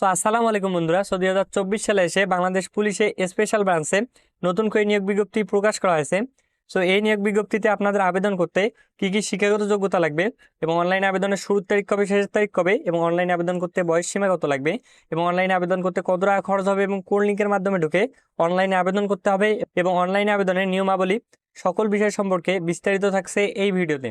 So আসসালামু আলাইকুম বন্ধুরা। সো দুই হাজার চব্বিশ সালে এসে বাংলাদেশ পুলিশে স্পেশাল ব্রাঞ্চে নতুন করে নিয়োগ বিজ্ঞপ্তি প্রকাশ করা হয়েছে। সো এই নিয়োগ বিজ্ঞপ্তিতে আপনাদের আবেদন করতে কি কি শিক্ষাগত যোগ্যতা লাগবে এবং অনলাইনে আবেদনের শুরুর তারিখ কবে, শেষের তারিখ কবে এবং অনলাইনে আবেদন করতে বয়স সীমা কত লাগবে এবং অনলাইনে আবেদন করতে কত টাকা খরচ হবে এবং কোন লিঙ্কের মাধ্যমে ঢুকে অনলাইনে আবেদন করতে হবে এবং অনলাইনে আবেদনের নিয়মাবলী সকল বিষয় সম্পর্কে বিস্তারিত থাকছে এই ভিডিওতে।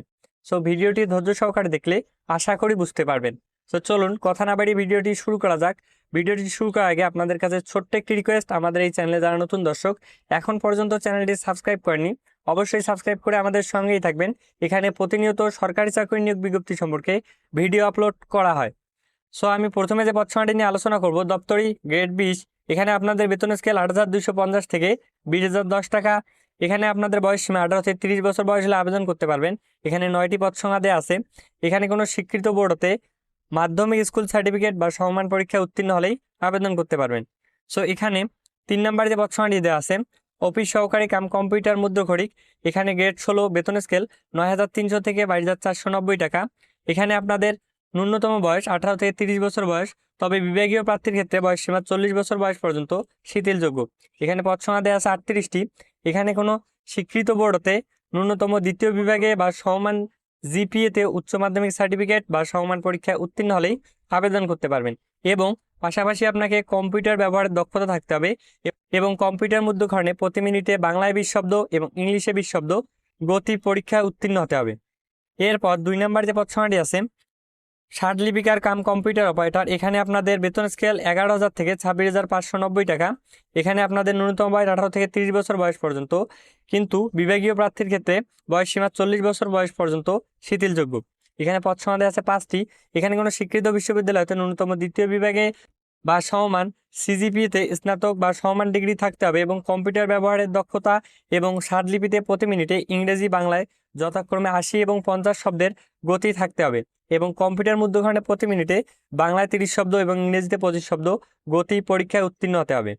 সো ভিডিওটি ধৈর্য সহকারে দেখলে আশা করি বুঝতে পারবেন। তো চলুন, কথা না বাড়িয়ে ভিডিওটি শুরু করা যাক। ভিডিওটি শুরু করার আগে আপনাদের কাছে ছোট্ট একটি রিকোয়েস্ট আমাদের এই চ্যানেলে যারা নতুন দর্শক, এখন পর্যন্ত চ্যানেলটি সাবস্ক্রাইব করেনি অবশ্যই সাবস্ক্রাইব করে আমাদের সঙ্গেই থাকবেন। এখানে প্রতিনিয়ত সরকারি চাকরি নিয়োগ বিজ্ঞপ্তি সম্পর্কে ভিডিও আপলোড করা হয়। সো আমি প্রথমে যে পদসংখ্যাটি নিয়ে আলোচনা করব দপ্তরি গ্রেড বিশ। এখানে আপনাদের বেতন স্কেল আট হাজার দুইশো পঞ্চাশ থেকে বিশ হাজার দশ টাকা। এখানে আপনাদের বয়স সীমা আঠারো থেকে তিরিশ বছর বয়স হলে আবেদন করতে পারবেন। এখানে নয়টি পদ সংখ্যা দেওয়া আছে। এখানে কোনো স্বীকৃত বোর্ড হতে মাধ্যমিক স্কুল সার্টিফিকেট বা সমমান পরীক্ষায় উত্তীর্ণ হলেই আবেদন করতে পারবেন। সো এখানে তিন নম্বর যে পদসংখ্যাটি দেওয়া আছে, অফিস সহকারী কাম কম্পিউটার মুদ্রখরিক এখানে গ্রেড ষোলো বেতন স্কেল নয় হাজার তিনশো থেকে বাইশ হাজার চারশো নব্বই টাকা। এখানে আপনাদের ন্যূনতম বয়স আঠারো থেকে তিরিশ বছর বয়স, তবে বিভাগীয় প্রার্থীর ক্ষেত্রে বয়স সীমা চল্লিশ বছর বয়স পর্যন্ত শিথিলযোগ্য। এখানে সংখ্যা দেওয়া আছে আটত্রিশটি। এখানে কোনো স্বীকৃত বোর্ডতে ন্যূনতম দ্বিতীয় বিভাগে বা সমান জিপিএতে উচ্চ মাধ্যমিক সার্টিফিকেট বা সমমান পরীক্ষায় উত্তীর্ণ হলেই আবেদন করতে পারবেন এবং পাশাপাশি আপনাকে কম্পিউটার ব্যবহারের দক্ষতা থাকতে হবে এবং কম্পিউটার মধ্যকরণে প্রতি মিনিটে বাংলায় বিশ শব্দ এবং ইংলিশে বিশ শব্দ গতি পরীক্ষায় উত্তীর্ণ হতে হবে। এরপর দুই নম্বর যে পদসংখ্যাটি আছে ষাট লিপিকার কাম কম্পিউটার অপারেটর। এখানে আপনাদের বেতন স্কেল এগারো হাজার থেকে ছাব্বিশ হাজার পাঁচশো নব্বই টাকা। এখানে আপনাদের ন্যূনতম বয়স আঠারো থেকে তিরিশ বছর বয়স পর্যন্ত। কিন্তু বিভাগীয় প্রার্থীর ক্ষেত্রে বয়স সীমা চল্লিশ বছর বয়স পর্যন্ত শিথিলযোগ্য। এখানে পদ সমাধে আছে পাঁচটি। এখানে কোনো স্বীকৃত বিশ্ববিদ্যালয়তে ন্যূনতম দ্বিতীয় বিভাগে বা সমমান সিজিপিতে স্নাতক বা সমমান ডিগ্রি থাকতে হবে এবং কম্পিউটার ব্যবহারের দক্ষতা এবং লিপিতে প্রতি মিনিটে ইংরেজি, বাংলায় যথাক্রমে আশি এবং পঞ্চাশ শব্দের গতি থাকতে হবে এবং কম্পিউটার মধ্যখানে প্রতি মিনিটে বাংলায় তিরিশ শব্দ এবং ইংরেজিতে পঁচিশ শব্দ গতি পরীক্ষায় উত্তীর্ণ হতে হবে।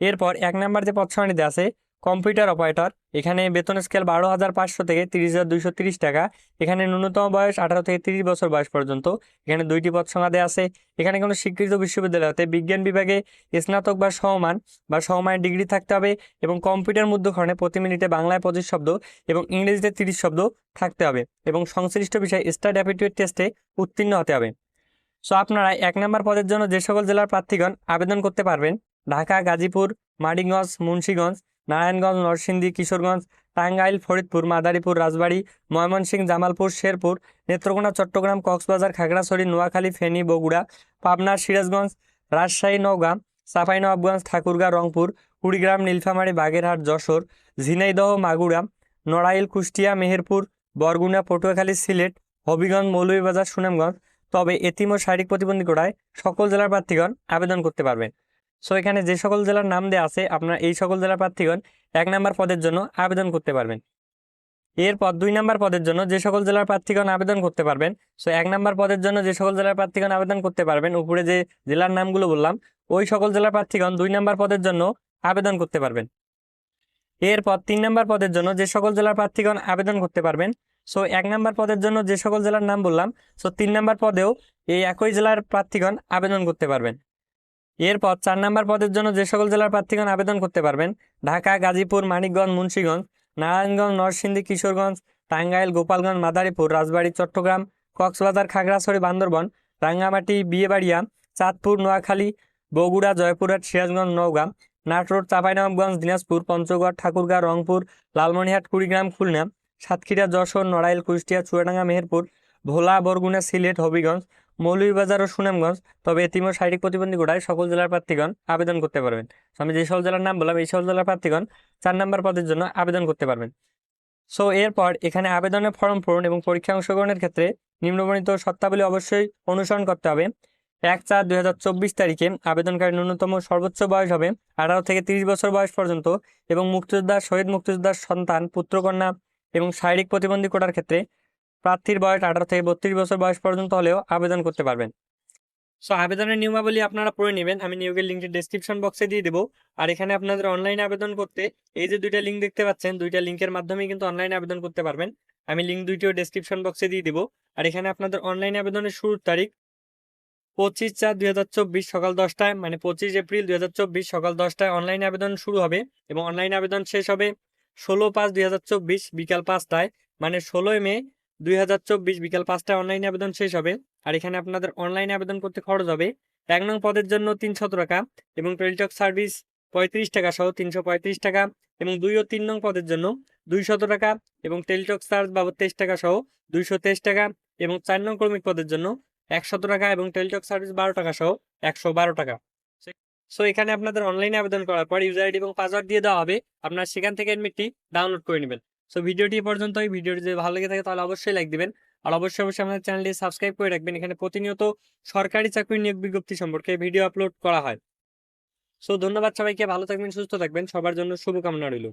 এরপর এক নাম্বার যে পদসংখ্যাটিতে আছে কম্পিউটার অপারেটর। এখানে বেতন স্কেল বারো হাজার পাঁচশো থেকে তিরিশ হাজার দুইশো তিরিশ টাকা। এখানে ন্যূনতম বয়স আঠারো থেকে তিরিশ বছর বয়স পর্যন্ত। এখানে দুইটি পদ সংখ্যা দেওয়া আছে। এখানে কোনো স্বীকৃত বিশ্ববিদ্যালয়তে বিজ্ঞান বিভাগে স্নাতক বা সমমান বা সমমানের ডিগ্রি থাকতে হবে এবং কম্পিউটার মধ্যক্ষণে প্রতি মিনিটে বাংলায় পঁচিশ শব্দ এবং ইংরেজিতে তিরিশ শব্দ থাকতে হবে এবং সংশ্লিষ্ট বিষয়ে স্টার অ্যাপিটিউড টেস্টে উত্তীর্ণ হতে হবে। সো আপনারা এক নম্বর পদের জন্য যে সকল জেলার প্রার্থীগণ আবেদন করতে পারবেন, ঢাকা, গাজীপুর, মানিকগঞ্জ, মুন্সীগঞ্জ নারায়ণগঞ্জ, নরসিংদী, কিশোরগঞ্জ, টাঙ্গাইল, ফরিদপুর, মাদারীপুর, রাজবাড়ী, ময়মনসিংহ, জামালপুর, শেরপুর, নেত্রকোনা, চট্টগ্রাম, কক্সবাজার, খাগড়াছড়ি, নোয়াখালী, ফেনী, বগুড়া, পাবনা, সিরাজগঞ্জ, রাজশাহী, নওগাঁ চাঁপাইনবাবগঞ্জ ঠাকুরগাঁ, রংপুর, কুড়িগ্রাম, নীলফামারী, বাগেরহাট, যশোর, ঝিনাইদহ, মাগুরা, নড়াইল, কুষ্টিয়া, মেহেরপুর, বরগুনা, পটুয়াখালী, সিলেট, হবিগঞ্জ, মৌলভীবাজার, সুনামগঞ্জ। তবে এতিম ও শারীরিক প্রতিবন্ধী কোটায় সকল জেলার প্রার্থীগণ আবেদন করতে পারবেন। সো এখানে যে সকল জেলার নাম দেওয়া আছে, আপনারা এই সকল জেলার প্রার্থীগণ এক নম্বর পদের জন্য আবেদন করতে পারবেন। এরপর দুই নম্বর পদের জন্য যে সকল জেলার প্রার্থীগণ আবেদন করতে পারবেন সো এক নম্বর পদের জন্য যে সকল জেলার প্রার্থীগণ আবেদন করতে পারবেন, উপরে যে জেলার নামগুলো বললাম, ওই সকল জেলার প্রার্থীগণ দুই নম্বর পদের জন্য আবেদন করতে পারবেন। এরপর তিন নম্বর পদের জন্য যে সকল জেলার প্রার্থীগণ আবেদন করতে পারবেন সো এক নম্বর পদের জন্য যে সকল জেলার নাম বললাম সো তিন নম্বর পদেও এই একই জেলার প্রার্থীগণ আবেদন করতে পারবেন। এরপর চার নম্বর পদের জন্য যে সকল জেলার প্রার্থীগণ আবেদন করতে পারবেন, ঢাকা, গাজীপুর, মানিকগঞ্জ, মুন্সীগঞ্জ, নারায়ণগঞ্জ, নরসিংদী, কিশোরগঞ্জ, টাঙ্গাইল, গোপালগঞ্জ, মাদারীপুর, রাজবাড়ী, চট্টগ্রাম, কক্সবাজার, খাগড়াছড়ি, বান্দরবন, রাঙ্গামাটি, বিয়েবাড়িয়া, চাঁদপুর, নোয়াখালী, বগুড়া, জয়পুরহাট, সিরাজগঞ্জ, নওগাঁ নাটোর চাঁপাইনবাবগঞ্জ দিনাজপুর, পঞ্চগড়, ঠাকুরগাঁ, রংপুর, লালমনিরহাট, কুড়িগ্রাম, খুলনা, সাতক্ষীরা, যশোর, নড়াইল, কুষ্টিয়া, চুয়াডাঙ্গা, মেহেরপুর, ভোলা, বরগুনা, সিলেট, হবিগঞ্জ মৌলভীবাজার ও সুনামগঞ্জ, তবে এতিম শারীরিক প্রতিবন্ধী গোড়ায় সকল জেলার প্রার্থীগণ আবেদন করতে পারবেন। আমি যে সকল জেলার নাম বললাম এই সকল জেলার প্রার্থীগণ চার নম্বর পদের জন্য আবেদন করতে পারবেন। সো, এরপর এখানে আবেদনের ফর্ম পূরণ এবং পরীক্ষা অংশগ্রহণের ক্ষেত্রে নিম্নবর্ণিত শর্তাবলী অবশ্যই অনুসরণ করতে হবে। এক চার দুই হাজার চব্বিশ তারিখে আবেদনকারী ন্যূনতম সর্বোচ্চ বয়স হবে আঠারো থেকে তিরিশ বছর বয়স পর্যন্ত এবং মুক্তিযোদ্ধা, শহীদ মুক্তিযোদ্ধার সন্তান, পুত্রকন্যা এবং শারীরিক প্রতিবন্ধী কোটার ক্ষেত্রে প্রার্থীর বয়স আঠারো থেকে বত্রিশ বছর বয়স পর্যন্ত হলেও আবেদন করতে পারবেন। সো আবেদনের নিয়মাবলী আপনারা পড়ে নেবেন। আমি নিয়োগের লিঙ্কটি ডেসক্রিপশন বক্সে দিয়ে দেবো। আর এখানে আপনাদের অনলাইনে আবেদন করতে এই যে দুইটা লিঙ্ক দেখতে পাচ্ছেন, দুইটা লিঙ্কের মাধ্যমে কিন্তু অনলাইনে আবেদন করতে পারবেন। আমি লিঙ্ক দুইটিও ডেসক্রিপশন বক্সে দিয়ে দিব। আর এখানে আপনাদের অনলাইনে আবেদনের শুরুর তারিখ পঁচিশ চার দুই হাজার চব্বিশ সকাল দশটায় মানে পঁচিশ এপ্রিল দুই হাজার চব্বিশ সকাল দশটায় অনলাইন আবেদন শুরু হবে। এবং অনলাইন আবেদন শেষ হবে ষোলো পাঁচ দুই হাজার চব্বিশ বিকাল পাঁচটায় মানে ষোলোই মে দুই হাজার চব্বিশ বিকাল পাঁচটায় অনলাইন আবেদন শেষ হবে। আর এখানে আপনাদের অনলাইনে আবেদন করতে খরচ হবে এক নং পদের জন্য তিনশত টাকা এবং টেলিটক সার্ভিস পঁয়ত্রিশ টাকা সহ তিনশো পঁয়ত্রিশ টাকা এবং দুই ও তিন নং পদের জন্য দুইশত টাকা এবং টেলিটক চার্জ বাবদ তেইশ টাকা সহ দুইশো তেইশ টাকা এবং চার নং কর্মিক পদের জন্য একশত টাকা এবং টেলিটক সার্ভিস বারো টাকা সহ একশো বারো টাকা। সো এখানে আপনাদের অনলাইনে আবেদন করার পর ইউজার আইডি এবং পাসওয়ার্ড দিয়ে দেওয়া হবে। আপনার সেখান থেকে অ্যাডমিটটি ডাউনলোড করে নেবেন। সো ভিডিওটি পর্যন্ত পর্যন্তই। ভিডিওটি যদি ভালো লেগে থাকে তাহলে অবশ্যই লাইক দিবেন। আর অবশ্যই অবশ্যই আমাদের চ্যানেলটি সাবস্ক্রাইব করে রাখবেন। এখানে প্রতিনিয়ত সরকারি চাকরি নিয়োগ বিজ্ঞপ্তি সম্পর্কে ভিডিও আপলোড করা হয়। সো ধন্যবাদ সবাইকে। ভালো থাকবেন, সুস্থ থাকবেন। সবার জন্য শুভকামনা রইল।